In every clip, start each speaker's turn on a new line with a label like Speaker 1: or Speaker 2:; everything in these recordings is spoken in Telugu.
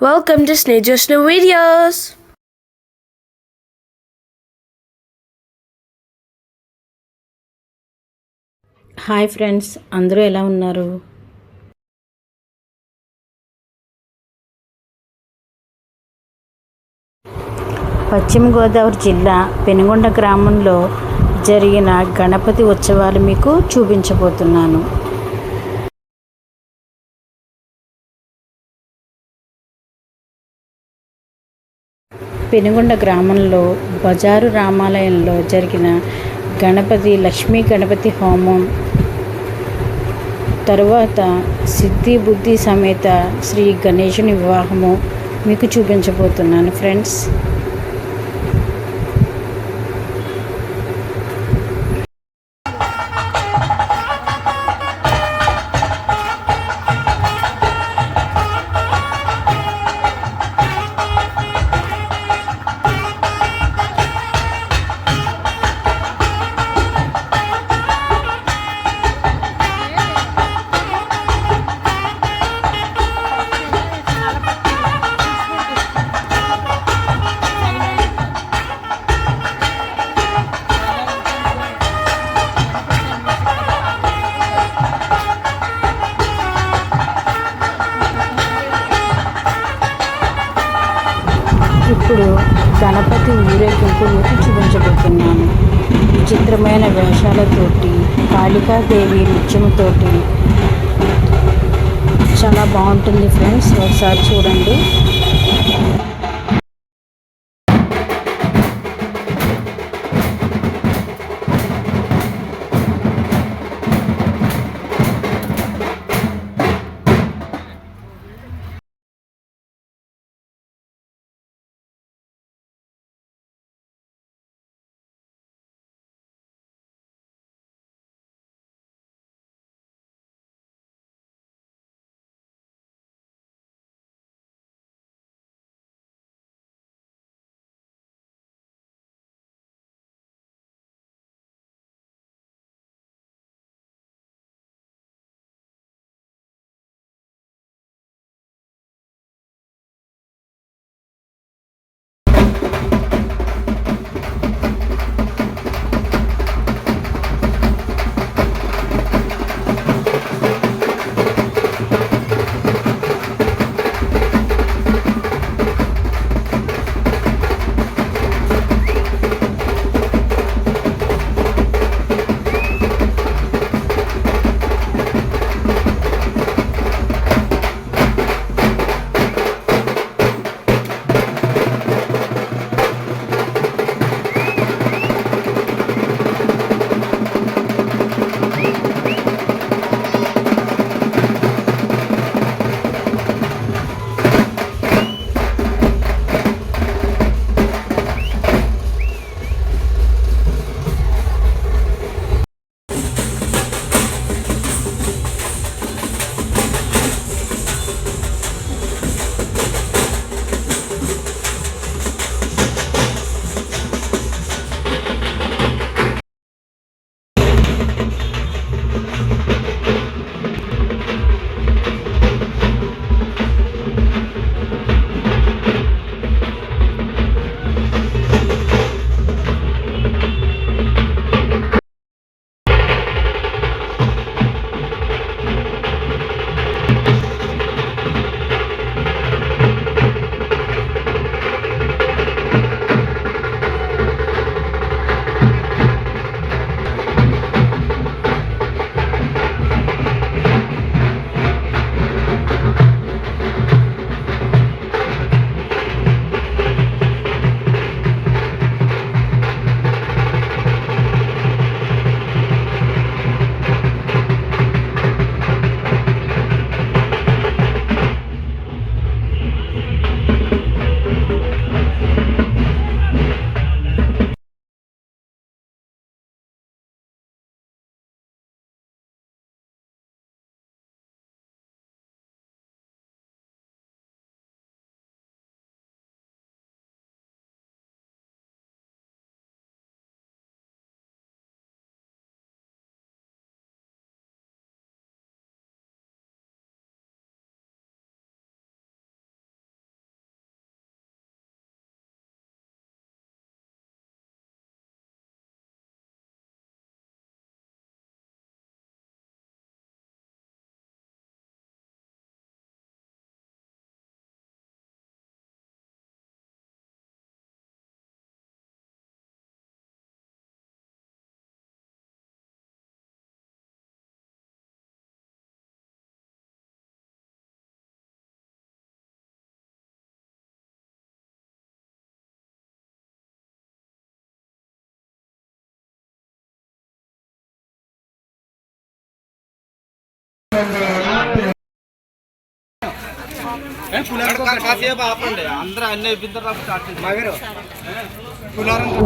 Speaker 1: Welcome to Sneha's new videos.
Speaker 2: Hi friends అందరూ ఎలా ఉన్నారు పశ్చిమ గోదావరి జిల్లా పెనుగొండ గ్రామంలో జరిగిన గణపతి ఉత్సవాలు మీకు చూపించబోతున్నాను పెనుగొండ గ్రామంలో బజారు రామాలయంలో జరిగిన గణపతి లక్ష్మీ గణపతి హోమం. తరువాత సిద్ధి బుద్ధి సమేత శ్రీ గణేశుని వివాహము మీకు చూపించబోతున్నాను ఫ్రెండ్స్. గణపతి ఊరేగింపును చూపించబోతున్నాను విచిత్రమైన వేషాలతోటి కాళికాదేవి నృత్యంతోటి. చాలా బాగుంటుంది ఫ్రెండ్స్ ఒకసారి చూడండి.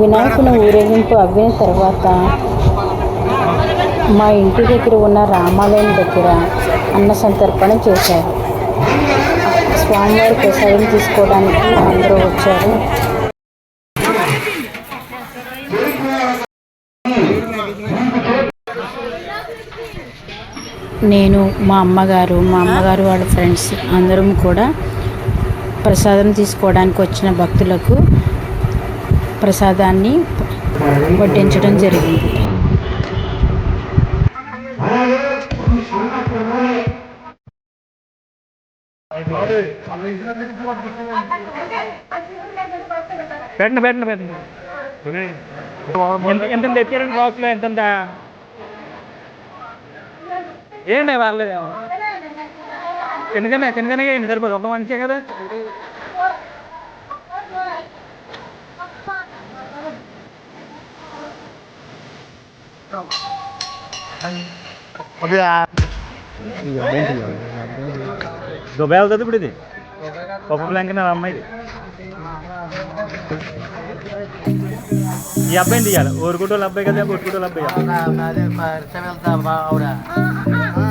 Speaker 2: వినాయకుని ఊరేగింపు అయిన తర్వాత మా ఇంటి దగ్గర ఉన్న రామాలయం దగ్గర అన్న సంతర్పణ చేశారు. స్వామివారి ప్రసాదం తీసుకోవడానికి అందరూ వచ్చారు. నేను మా అమ్మగారు మా అమ్మగారు వాళ్ళ ఫ్రెండ్స్ అందరం కూడా ప్రసాదం తీసుకోవడానికి వచ్చిన భక్తులకు ప్రసాదాన్ని వడ్డించడం జరిగింది.
Speaker 3: పెట్టండి పెట్టండి పెట్టండి. ఎంత ఎంత ఎత్తారండి బాక్స్లో ఎంత ఏంటి పర్లేదేమో చిన్నగానే చిన్నగానే ఏంటి సరిపోదు ఒక మనిషే కదా దుబాయ్ వెళ్తుంది ఇప్పుడు ఇది పప్పు బ్లాంక్ నా అమ్మాయి ఈ అబ్బాయిని తీయాలి ఊరుకుంటూ అబ్బాయి కదా ఊరుకుంటూ అబ్బాయి